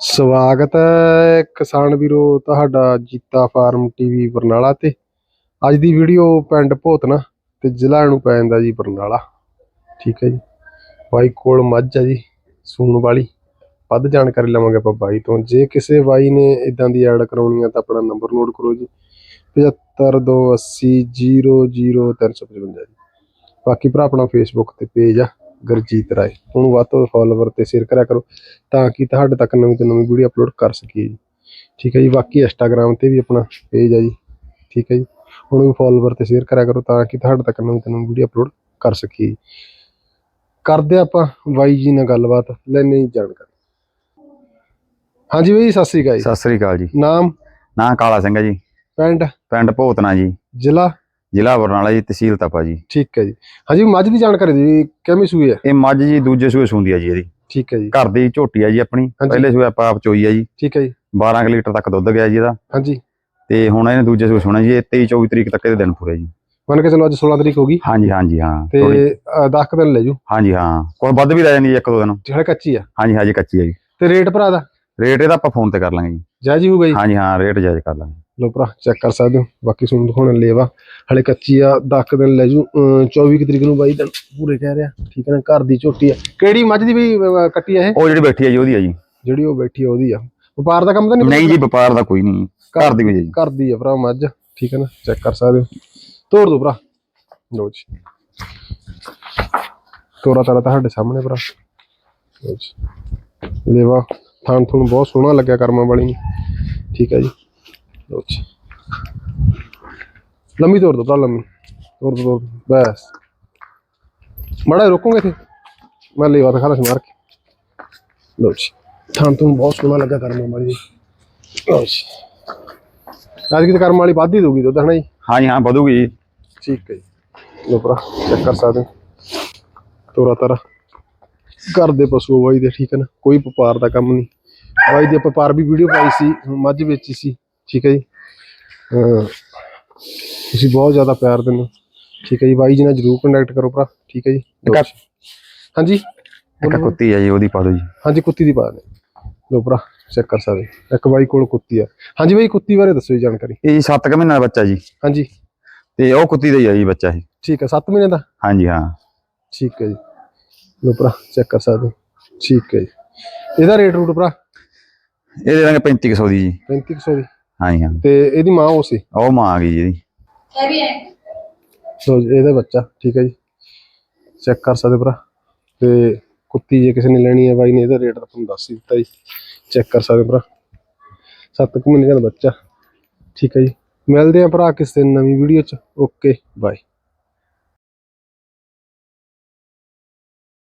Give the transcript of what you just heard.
ਸਵਾਗਤ ਹੈ ਕਿਸਾਨ ਵੀਰੋ ਤੁਹਾਡਾ ਜੀਤਾ ਫਾਰਮ ਟੀਵੀ ਬਰਨਾਲਾ ਤੇ। ਅੱਜ ਦੀ ਵੀਡੀਓ ਪਿੰਡ ਭੋਤਨਾ ਤੇ ਜ਼ਿਲ੍ਹਾ ਨੂੰ ਪੈ ਜਾਂਦਾ ਜੀ ਬਰਨਾਲਾ। ਠੀਕ ਹੈ ਜੀ। ਬਾਈ ਕੋਲ ਮੱਝ ਹੈ ਜੀ, ਸੂਣ ਵਾਲੀ। ਵੱਧ ਜਾਣਕਾਰੀ ਲਵਾਂਗੇ ਆਪਾਂ ਬਾਈ ਤੋਂ। ਜੇ ਕਿਸੇ ਬਾਈ ਨੇ ਇਦਾਂ ਦੀ ਐਡ ਕਰਾਉਣੀ ਆ ਤਾਂ ਆਪਣਾ ਨੰਬਰ ਨੋਟ ਕਰੋ ਜੀ। 7528000355 ਜੀ। ਬਾਕੀ ਭਰਾ ਆਪਣਾ ਫੇਸਬੁੱਕ ਤੇ ਪੇਜ ਆ। ਗੁਰਜੀਤ ਰਾਏ। ਉਹਨੂੰ ਵੱਧ ਤੋਂ ਫਾਲੋਵਰ ਤੇ ਸ਼ੇਅਰ ਕਰਿਆ ਕਰੋ ਤਾਂ ਕਿ ਤੁਹਾਡੇ ਤੱਕ ਨਵੀਂ ਤੋਂ ਨਵੀਂ ਵੀਡੀਓ ਅਪਲੋਡ ਕਰ ਸਕੀਏ ਜੀ। ਠੀਕ ਹੈ ਜੀ ਬਾਕੀ ਇੰਸਟਾਗ੍ਰam ਤੇ ਵੀ ਆਪਣਾ ਪੇਜ ਹੈ ਜੀ। ਠੀਕ ਹੈ ਜੀ ਉਹਨੂੰ ਵੀ ਫਾਲੋਵਰ ਤੇ ਸ਼ੇਅਰ ਕਰਿਆ ਕਰੋ ਤਾਂ ਕਿ ਤੁਹਾਡੇ ਤੱਕ ਨਵੀਂ ਤੋਂ ਨਵੀਂ ਵੀਡੀਓ ਅਪਲੋਡ ਕਰ ਸਕੀਏ। ਕਰਦੇ ਆਪਾਂ ਬਾਈ ਜੀ ਨਾਲ ਗੱਲਬਾਤ ਲੈਣੇ ਜਾਣਕਾਰੀ। ਹਾਂਜੀ ਬਾਈ ਸਤਿ ਸ੍ਰੀ ਅਕਾਲ ਜੀ। ਸਤਿ ਸ੍ਰੀ ਅਕਾਲ ਜੀ। ਨਾਮ? ਨਾਂ ਕਾਲਾ ਸਿੰਘ ਹੈ ਜੀ। ਪਿੰਡ? ਪਿੰਡ ਭੋਤਨਾ ਜੀ। ਜ਼ਿਲ੍ਹਾ? ਜ਼ਿਲ੍ਹਾ ਬਰਨਾਲਾ ਜੀ ਤਹਿਸੀਲ ਤਪਾ ਜੀ। ਠੀਕ ਹੈ ਜੀ। ਹਾਂਜੀ ਮੱਝ ਦੀ ਜਾਣਕਾਰੀ ਦਿਓ ਜੀ ਕਿਵੇਂ ਸੂਈ ਹੈ? ਇਹ ਮੱਝ ਜੀ ਦੂਜੇ ਸੂਏ ਸੂੰਦੀ ਆ ਜੀ ਇਹਦੀ। ਠੀਕ ਹੈ ਜੀ। ਘਰ ਦੀ ਝੋਟੀ ਆ ਜੀ ਆਪਣੀ। ਪਹਿਲੇ ਸੂਏ ਆਪਾਂ ਆਪ ਚੋਈ ਆ ਜੀ। ਠੀਕ ਹੈ ਜੀ। 12 ਕੁ ਲੀਟਰ ਤੱਕ ਦੁੱਧ ਗਿਆ ਜੀ ਇਹਦਾ। ਹਾਂਜੀ। ਤੇ ਹੁਣ ਇਹਨੇ ਦੂਜੇ ਸੂਏ ਸੋਣਾ ਜੀ ਇਹ 23 24 ਤਰੀਕ ਤੱਕ ਇਹਦੇ ਦਿਨ ਪੂਰੇ ਜੀ। ਮੰਨ ਕੇ ਚਲੋ ਅੱਜ 16 ਤਰੀਕ ਹੋ ਗਈ। ਹਾਂਜੀ ਹਾਂਜੀ ਹਾਂ। ਤੇ ਥੋੜ੍ਹੀ- 10 ਦਿਨ ਲੈ ਜੂ। ਹਾਂਜੀ ਹਾਂ। ਕੋਈ ਵੱਧ ਵੀ ਰਹਿ ਜਾਂਦੀ ਜੀ ਇੱਕ ਦੋ ਦਿਨ। ਜਿਹੜਾ ਕੱਚੀ ਆ। ਹਾਂਜੀ ਹਾਂਜੀ ਕੱਚੀ ਆ ਜੀ। ਤੇ ਰੇਟ ਭਰਾ ਦਾ? ਰੇਟ ਇਹਦਾ ਆਪਾਂ ਫੋਨ ਤੇ ਕਰ ਲਾਂਗੇ ਜੀ। ਜਾਇਜ਼ ਹੋਊਗਾ ਜੀ। ਹਾਂਜੀ ਹਾਂ ਰੇਟ ਜਾਇਜ਼ ਕਰ ਲਾਂਗੇ। ਲੋ ਭਰਾ ਚੈੱਕ ਕਰ ਸਕਦੇ ਹੋ। ਬਾਕੀ ਤੁਹਾਨੂੰ ਦਿਖਾਉਣ ਲੇਵਾ। ਹਲੇ ਕੱਚੀ ਆ 10 ਦਿਨ ਲੈ ਜੂ। ਅਮ 24 ਕੁ ਤਰੀਕ ਨੂੰ ਬਾਈ ਦਿਨ ਪੂਰੇ ਕਹਿ ਰਿਹਾ। ਠੀਕ ਹੈ ਨਾ ਘਰ ਦੀ ਝੋਟੀ ਆ। ਕਿਹੜੀ ਮੱਝ ਦੀ ਵੀ ਕੱਟੀ ਆ ਇਹ? ਉਹ ਜਿਹੜੀ ਬੈਠੀ ਆ ਜੀ ਉਹਦੀ ਆ ਜੀ। ਜਿਹੜੀ ਉਹ ਬੈਠੀ ਆ ਉਹਦੀ ਆ। ਵਪਾਰ ਦਾ ਕੰਮ ਤਾਂ ਨਹੀਂ ਨਹੀਂ ਜੀ ਵਪਾਰ ਦਾ ਕੋਈ ਨਹੀਂ। ਘਰ ਦੀ ਆ ਜੀ। ਘਰ ਦੀ ਆ ਭਰਾ ਮੱਝ। ਠੀਕ ਹੈ ਨਾ ਚੈੱਕ ਕਰ ਸਕਦੇ ਹੋ। ਤੋੜ ਦੋ ਭਰਾ। ਲੋ ਜੀ। ਤੋਰਾ ਤਾਰਾ ਤੁਹਾਡੇ ਸਾਹਮਣੇ ਭਰਾ। ਲਓ ਜੀ। ਲੇਵਾ ਥਾਣ ਥੂਣ ਬਹੁਤ ਸੋਹਣਾ ਲੱਗਿਆ ਕਰਮਾਂ ਵਾਲੀ। ਨੂੰ ਠੀਕ ਹੈ ਜੀ। ਲੋ ਜੀ ਲੰਮੀ ਤੋੜ ਦੋ ਭਰਾ ਲੰਮੀ। ਤੋੜ ਦੋ ਤੋੜ ਬਸ। ਮੜਾ ਰੋਕੋਗੇ ਇੱਥੇ? ਮੈਂ ਲੇਵਾ ਦਿਖਾ ਦਾਂ ਮਾਰ ਕੇ। ਲੋ ਜੀ। ਥਾਣ ਥੂਣ ਬਹੁਤ ਸੋਹਣਾ ਲੱਗਾ ਕਰਮਾਂ ਵਾਲੀ ਨੂੰ ਲਓ ਜੀ। ਅੱਜ ਕਿਤੇ ਕਰਮ ਵਾਲੀ ਵੱਧ ਹੀ ਦਊਗੀ ਦੁੱਧ ਹਨਾ ਜੀ? ਹਾਂਜੀ ਹਾਂ ਵਧੂਗੀ ਜੀ। ਠੀਕ ਹੈ ਜੀ। ਲੋ ਭਰਾ ਚੈੱਕ ਕਰ ਸਕਦੇ ਹੋ। ਤੋਰਾ ਤਾਰਾ। ਘਰ ਦੇ ਪਸ਼ੂ ਬਾਈ ਦੇ ਠੀਕ ਹੈ ਨਾ? ਕੋਈ ਵਪਾਰ ਦਾ ਕੰਮ ਨਹੀਂ। ਬਾਈ ਦੀ ਆਪਾਂ ਵਪਾਰ ਵੀ ਵੀਡੀਓ ਪਾਈ ਸੀ ਮੱਝ ਵੇਚੀ ਸੀ। ਠੀਕ ਹੈ ਜੀ। ਤੁਸੀਂ ਬਹੁਤ ਜ਼ਿਆਦਾ ਪਿਆਰ ਦਿੰਦੇ ਹੋ। ਠੀਕ ਹੈ ਜੀ ਬਾਈ ਜੀ ਨਾਲ ਜਰੂਰ ਕੰਟੈਕਟ ਕਰੋ ਭਰਾ। ਠੀਕ ਹੈ ਜੀ। ਹਾਂਜੀ? ਇੱਕ ਕੁੱਤੀ ਆ ਜੀ ਉਹਦੀ ਪਾ ਦਿਓ ਜੀ। ਹਾਂਜੀ ਕੁੱਤੀ ਦੀ ਪਾ ਦੇ ਲੋ ਭਰਾ ਚੈੱਕ ਕਰ ਸਕਦੇ। ਇੱਕ ਬਾਈ ਕੋਲ ਕੁੱਤੀ ਆ। ਹਾਂਜੀ ਬਾਈ ਕੁੱਤੀ ਬਾਰੇ ਦੱਸੋ ਜੀ ਜਾਣਕਾਰੀ। ਇਹ ਜੀ 7 ਕੁ ਮਹੀਨਾ ਦਾ ਬੱਚਾ ਜੀ। ਹਾਂਜੀ। ਤੇ ਉਹ ਕੁੱਤੀ ਦਾ ਹੀ ਆ ਜੀ ਬੱਚਾ ਇਹ। ਠੀਕ ਹੈ 7 ਮਹੀਨੇ ਦਾ? ਹਾਂਜੀ ਹਾਂ। ਠੀਕ ਹੈ ਜੀ। ਲੋ ਭਰਾ ਚੈੱਕ ਕਰ ਸਕਦੇ ਠੀਕ ਹੈ ਜੀ। ਇਹਦਾ ਰੇਟ ਰੂਟ ਭਰਾ? ਇਹ ਦੇ ਦਾਂਗੇ 3500 ਦੀ ਜੀ। 3500 ਦੀ। ਹਾਂਜੀ ਹਾਂ। ਤੇ ਇਹਦੀ ਮਾਂ ਉਹ ਸੀ? ਉਹ ਮਾਂ ਆ ਗਈ ਜੀ ਇਹਦੀ। ਸੋ ਇਹਦਾ ਬੱਚਾ ਠੀਕ ਹੈ ਜੀ। ਚੈੱਕ ਕਰ ਸਕਦੇ ਭਰਾ। ਤੇ ਕੁੱਤੀ ਜੇ ਕਿਸੇ ਨੇ ਲੈਣੀ ਹੈ ਬਾਈ ਨੇ ਇਹਦਾ ਰੇਟ ਤਾਂ ਤੁਹਾਨੂੰ ਦੱਸ ਹੀ ਦਿੱਤਾ ਜੀ। ਚੈੱਕ ਕਰ ਸਕਦੇ ਭਰਾ। 7 ਕੁ ਮਹੀਨੇ ਦਾ ਬੱਚਾ। ਠੀਕ ਹੈ ਜੀ। ਮਿਲਦੇ ਆ ਭਰਾ ਕਿਸੇ ਨਵੀਂ ਵੀਡੀਓ ਚ। Okay bye.